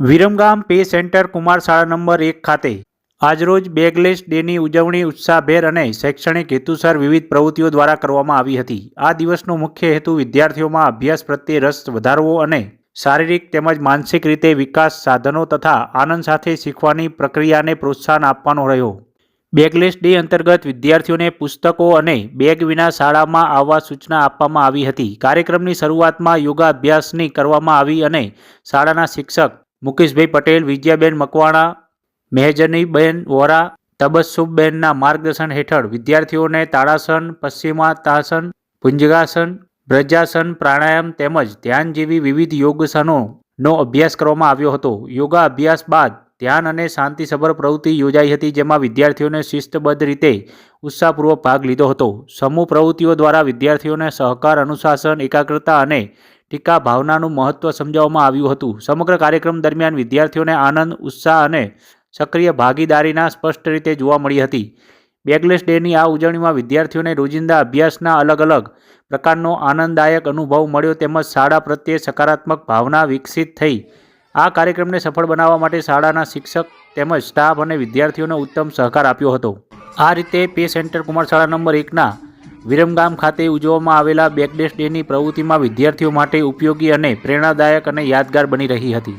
Viramgam pay centre Kumar શાળા number એક ખાતે આજરોજ બેગલેસ ડેની ઉજવણી ઉત્સાહભેર અને શૈક્ષણિક હેતુસર વિવિધ પ્રવૃત્તિઓ દ્વારા કરવામાં આવી હતી. આ દિવસનો મુખ્ય હેતુ વિદ્યાર્થીઓમાં અભ્યાસ પ્રત્યે રસ વધારવો અને શારીરિક તેમજ માનસિક રીતે વિકાસ સાધનો તથા આનંદ સાથે શીખવાની પ્રક્રિયાને પ્રોત્સાહન આપવાનો રહ્યો. બેગલેસ ડે અંતર્ગત વિદ્યાર્થીઓને પુસ્તકો અને બેગ વિના શાળામાં આવવા સૂચના આપવામાં આવી હતી. કાર્યક્રમની શરૂઆતમાં યોગાભ્યાસની કરવામાં આવી અને શાળાના શિક્ષક મુકેશભાઈ પટેલ વિજયાબેન મકવાણા મેહજનીબેન વોરા તબસ્સુમબેનના માર્ગદર્શન હેઠળ વિદ્યાર્થીઓને તાળાસન પશ્ચિમાતાસન ભુંજગાસન, બ્રજાસન, પ્રાણાયામ તેમજ ધ્યાન જેવી વિવિધ યોગસનોનો અભ્યાસ કરવામાં આવ્યો હતો. યોગા અભ્યાસ બાદ ધ્યાન અને શાંતિસભર પ્રવૃત્તિ યોજાઈ હતી, જેમાં વિદ્યાર્થીઓને શિસ્તબદ્ધ રીતે ઉત્સાહપૂર્વક ભાગ લીધો હતો. સમૂહ પ્રવૃત્તિઓ દ્વારા વિદ્યાર્થીઓને સહકાર, અનુશાસન, એકાગ્રતા અને ટીકા ભાવનાનું મહત્વ સમજાવવામાં આવ્યું હતું. સમગ્ર કાર્યક્રમ દરમિયાન વિદ્યાર્થીઓને આનંદ, ઉત્સાહ અને સક્રિય ભાગીદારીના સ્પષ્ટ રીતે જોવા મળી હતી. બેગલેસ ડેની આ ઉજવણીમાં વિદ્યાર્થીઓને રોજિંદા અભ્યાસના અલગ અલગ પ્રકારનો આનંદદાયક અનુભવ મળ્યો તેમજ શાળા પ્રત્યે સકારાત્મક ભાવના વિકસિત થઈ. આ કાર્યક્રમને સફળ બનાવવા માટે શાળાના શિક્ષક તેમજ સ્ટાફ અને વિદ્યાર્થીઓને ઉત્તમ સહકાર આપ્યો હતો. આ રીતે પે સેન્ટર કુમાર શાળા નંબર એકના વિરમગામ ખાતે ઉજવવામાં આવેલા બેકડેશ ડેની પ્રવૃત્તિમાં વિદ્યાર્થીઓ માટે ઉપયોગી અને પ્રેરણાદાયક અને યાદગાર બની રહી હતી.